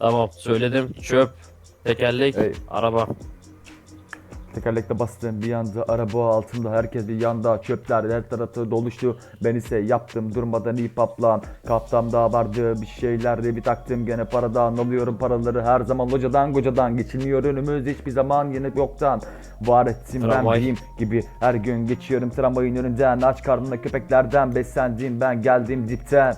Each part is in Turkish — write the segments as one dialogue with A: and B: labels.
A: Tamam söyledim. Çöp, tekerlek,
B: Ey.
A: araba.
B: Tekerlekte bastım bir anda araba altında herkes bir yanda çöpler her tarafı doluştu ben ise yaptım durmadan iyi paplan kaptamda vardı bir şeyler bir taktım gene paradan alıyorum paraları her zaman locadan kocadan geçiniyor önümüz hiçbir zaman yine yoktan var ettim ben
A: Tramvay.
B: bileyim gibi her gün geçiyorum tramvayın önünden aç karnına köpeklerden beslendim ben geldim dipten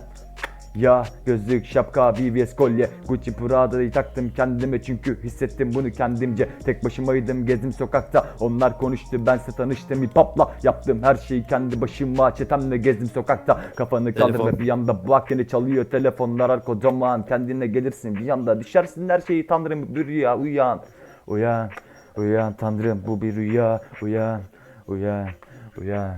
B: ya gözlük, şapka, BBS kolye, Gucci Prada'yı taktım kendime çünkü hissettim bunu kendimce. Tek başımaydım gezdim sokakta onlar konuştu bense tanıştım. Hip hopla Yaptım her şeyi kendi başıma çetemle gezdim sokakta. Kafanı kaldır
A: Telefon.
B: ve bir yanda bak yine çalıyor telefonlar ar kocaman. Kendine gelirsin bir yanda düşersin her şeyi tanrım. Bir rüya uyan Uyan, uyan tanrım. Bu bir rüya uyan, uyan, uyan,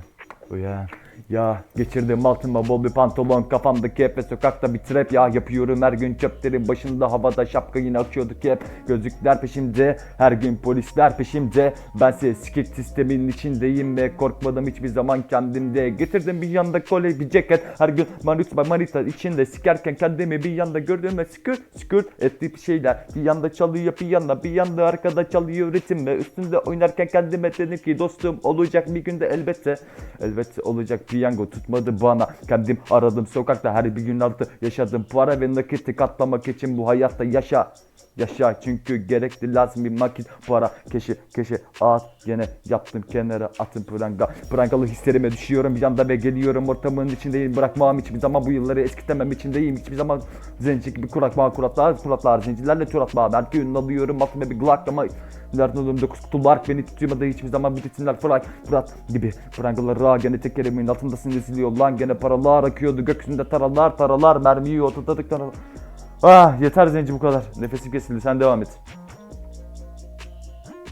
B: uyan ya geçirdim altıma bol bir pantolon kafamdaki hep ve sokakta bir trap. Ya yapıyorum her gün çöplerin başında havada şapka yine akıyorduk hep. Gözlükler peşimde her gün polisler peşimde. Bense skit sistemin içindeyim ve korkmadım hiçbir zaman kendimde. Getirdim bir yanda kolye bir ceket. Her gün manita manita içinde sikerken kendimi bir yanda gördüm ve skür skür etti bir şeyler. Bir yanda çalıyor bir yanda bir yanda arkada çalıyor ritim ve üstünde oynarken kendime dedim ki dostum olacak bir günde elbette elbette olacak piyango tutmadı bana. Kendim aradım sokakta her bir gün altı yaşadım. Para ve nakiti katlamak için bu hayatta yaşa Yaşa çünkü gerekli lazım bir makit. Para keşi keşi at. Gene yaptım kenara atın pranga. Prangalı hislerime düşüyorum. Bir anda ve geliyorum. Ortamın içindeyim. Bırakmam hiçbir zaman. Bu yılları eskitemem içindeyim. Hiçbir zaman zenci gibi kurakma kuratlar kuratlar. Zencilerle çorapma her gün alıyorum. Altıma bir glock ama Nereden alıyorum? Dokuz kutular beni tutmadı hiçbir zaman. Bitirsinler Fırat Fırat gibi Prangalara gene tekerimin altındasın eziliyor lan gene paralar akıyordu. Gökyüzünde taralar taralar. Mermiyi ortaladık taralar Ah yeter zenci bu kadar. Nefesim kesildi sen devam et.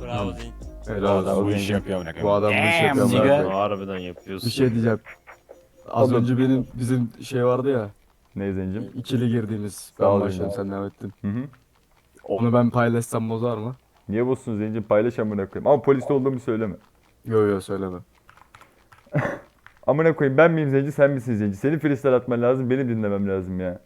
C: Bravo Zeyn.
D: Helal
B: adam
D: olsun.
B: bu işi
D: yapıyor Bu adam bu işi
C: Damn,
D: yapıyor.
C: nigga.
D: amına koyayım.
A: Harbiden yapıyorsun.
D: Bir şey diyeceğim. Az
B: Oğlum.
D: önce benim bizim şey vardı ya.
B: Ne zencim?
D: ikili girdiğimiz.
B: Sağ ol
D: Ben başladım
B: ya.
D: sen devam ettin.
B: Hı hı.
D: Onu ben paylaşsam bozar mı?
B: Niye bozsun zencim paylaş amına koyayım. Ama polis olduğumu söyleme.
D: Yo yo söyleme.
B: Amına koyayım ben miyim zenci sen misin zenci? Senin freestyle atman lazım benim dinlemem lazım ya.